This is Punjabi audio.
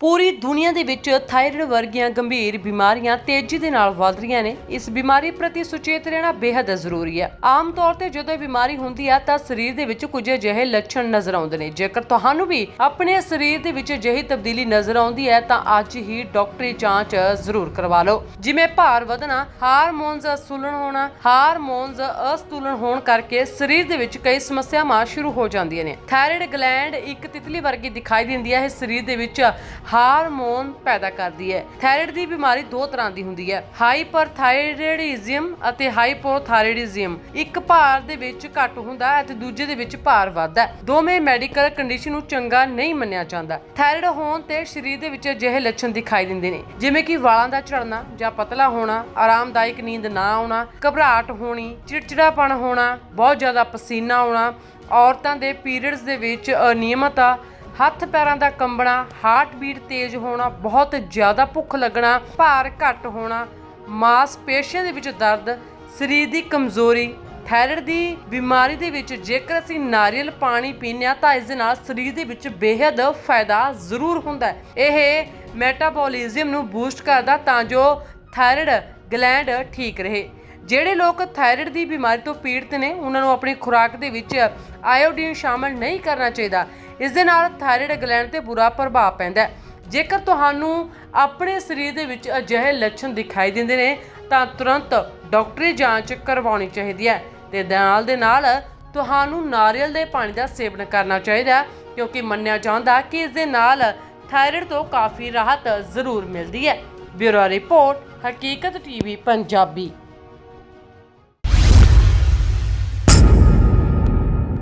ਪੂਰੀ ਦੁਨੀਆ ਦੇ ਵਿੱਚ ਥਾਇਰਾਇਡ ਵਰਗੀਆਂ ਗੰਭੀਰ ਬਿਮਾਰੀਆਂ ਤੇਜ਼ੀ ਦੇ ਨਾਲ ਵੱਧ ਰਹੀਆਂ ਨੇ। ਇਸ ਬਿਮਾਰੀ ਪ੍ਰਤੀ ਸੁਚੇਤ ਰਹਿਣਾ ਬੇहद ਜ਼ਰੂਰੀ ਹੈ। ਆਮ ਤੌਰ ਤੇ ਜਦੋਂ ਇਹ ਬਿਮਾਰੀ ਹੁੰਦੀ ਹੈ ਤਾਂ ਸਰੀਰ ਦੇ ਵਿੱਚ ਕੁਝ ਅਜਿਹੇ ਲੱਛਣ ਨਜ਼ਰ ਆਉਂਦੇ ਨੇ। ਜੇਕਰ ਤੁਹਾਨੂੰ ਵੀ ਆਪਣੇ ਸਰੀਰ ਦੇ ਵਿੱਚ ਅਜਿਹੀ ਤਬਦੀਲੀ ਨਜ਼ਰ ਆਉਂਦੀ ਹੈ ਤਾਂ ਅੱਜ ਹੀ ਡਾਕਟਰੀ ਜਾਂਚ ਜ਼ਰੂਰ ਕਰਵਾ ਲਓ। ਜਿਵੇਂ ਭਾਰ ਵਧਣਾ, ਹਾਰਮੋਨਸ ਅਸਤੁਲਨ ਹੋਣਾ, ਹਾਰਮੋਨਸ ਅਸਤੁਲਨ ਹੋਣ ਕਰਕੇ ਸਰੀਰ ਦੇ ਵਿੱਚ ਕਈ ਸਮੱਸਿਆਵਾਂ ਸ਼ੁਰੂ ਹੋ ਜਾਂਦੀਆਂ ਨੇ। ਥਾਇਰਾਇਡ ਗਲੈਂਡ ਇੱਕ ਤਿਤਲੀ ਵਰਗੀ ਦਿਖਾਈ ਦਿੰਦੀ ਹੈ। ਇਹ ਸਰੀਰ ਦੇ ਵਿੱਚ ਹਾਰਮੋਨ ਪੈਦਾ ਕਰਦੀ ਹੈ। ਥਾਇਰਾਇਡ ਦੀ ਬਿਮਾਰੀ ਦੋ ਤਰ੍ਹਾਂ ਦੀ ਹੁੰਦੀ ਹੈ। ਹਾਈਪਰਥਾਇਰਾਇਡਿਜ਼ਮ ਅਤੇ ਹਾਈਪੋਥਾਇਰਾਇਡਿਜ਼ਮ। ਇੱਕ ਭਾਰ ਦੇ ਵਿੱਚ ਘੱਟ ਹੁੰਦਾ ਹੈ ਅਤੇ ਦੂਜੇ ਦੇ ਵਿੱਚ ਭਾਰ ਵੱਧਦਾ ਹੈ। ਦੋਵੇਂ ਮੈਡੀਕਲ ਕੰਡੀਸ਼ਨ ਨੂੰ ਚੰਗਾ ਨਹੀਂ ਮੰਨਿਆ ਜਾਂਦਾ। ਥਾਇਰਾਇਡ ਹੋਣ ਤੇ ਸਰੀਰ ਦੇ ਵਿੱਚ ਅਜਿਹੇ ਲੱਛਣ ਦਿਖਾਈ ਦਿੰਦੇ ਨੇ, ਜਿਵੇਂ ਕਿ ਵਾਲਾਂ ਦਾ ਝੜਨਾ ਜਾਂ ਪਤਲਾ ਹੋਣਾ, ਆਰਾਮਦਾਇਕ ਨੀਂਦ ਨਾ ਆਉਣਾ, ਘਬਰਾਹਟ ਹੋਣੀ, ਚਿੜਚਿੜਾਪਣ ਹੋਣਾ, ਬਹੁਤ ਜ਼ਿਆਦਾ ਪਸੀਨਾ ਆਉਣਾ, ਔਰਤਾਂ ਦੇ ਪੀਰੀਅਡਸ ਦੇ ਵਿੱਚ ਅਨਿਯਮਤਾ ਹੱਥ ਪੈਰਾਂ ਦਾ ਕੰਬਣਾ ਹਾਰਟ ਬੀਟ ਤੇਜ਼ ਹੋਣਾ, ਬਹੁਤ ਜ਼ਿਆਦਾ ਭੁੱਖ ਲੱਗਣਾ, ਭਾਰ ਘੱਟ ਹੋਣਾ ਮਾਸਪੇਸ਼ੀਆਂ ਦੇ ਵਿੱਚ ਦਰਦ, ਸਰੀਰ ਦੀ ਕਮਜ਼ੋਰੀ ਥਾਇਰਾਇਡ ਦੀ ਬਿਮਾਰੀ ਦੇ ਵਿੱਚ ਜੇਕਰ ਅਸੀਂ ਨਾਰੀਅਲ ਪਾਣੀ ਪੀਂਦੇ ਹਾਂ ਤਾਂ ਇਸ ਦੇ ਨਾਲ ਸਰੀਰ ਦੇ ਵਿੱਚ ਬੇਹੱਦ ਫਾਇਦਾ ਜ਼ਰੂਰ ਹੁੰਦਾ ਹੈ। ਇਹ ਮੈਟਾਬੋਲਿਜ਼ਮ ਨੂੰ ਬੂਸਟ ਕਰਦਾ ਤਾਂ ਜੋ ਥਾਇਰਾਇਡ ਗਲੈਂਡ ਠੀਕ ਰਹੇ। ਜਿਹੜੇ ਲੋਕ ਥਾਇਰਾਇਡ ਦੀ ਬਿਮਾਰੀ ਤੋਂ ਪੀੜਤ ਨੇ, ਉਹਨਾਂ ਨੂੰ ਆਪਣੀ ਖੁਰਾਕ ਦੇ ਵਿੱਚ ਆਇਓਡੀਨ ਸ਼ਾਮਲ ਨਹੀਂ ਕਰਨਾ ਚਾਹੀਦਾ। ਇਸ ਦੇ ਨਾਲ ਥਾਇਰਾਇਡ ਗਲੈਂਡ ਤੇ ਬੁਰਾ ਪ੍ਰਭਾਵ ਪੈਂਦਾ ਹੈ। ਜੇਕਰ ਤੁਹਾਨੂੰ ਆਪਣੇ ਸਰੀਰ ਦੇ ਵਿੱਚ ਅਜਿਹੇ ਲੱਛਣ ਦਿਖਾਈ ਦਿੰਦੇ ਨੇ, ਤਾਂ ਤੁਰੰਤ ਡਾਕਟਰੀ ਜਾਂਚ ਕਰਵਾਉਣੀ ਚਾਹੀਦੀ ਹੈ ਤੇ ਨਾਲ ਦੇ ਨਾਲ ਤੁਹਾਨੂੰ ਨਾਰੀਅਲ ਦੇ ਪਾਣੀ ਦਾ ਸੇਵਨ ਕਰਨਾ ਚਾਹੀਦਾ ਕਿਉਂਕਿ ਮੰਨਿਆ ਜਾਂਦਾ ਕਿ ਇਸ ਦੇ ਨਾਲ ਥਾਇਰਾਇਡ ਤੋਂ ਕਾਫੀ ਰਾਹਤ ਜ਼ਰੂਰ ਮਿਲਦੀ ਹੈ। Bureau report, Haqeeqat TV, Punjabi.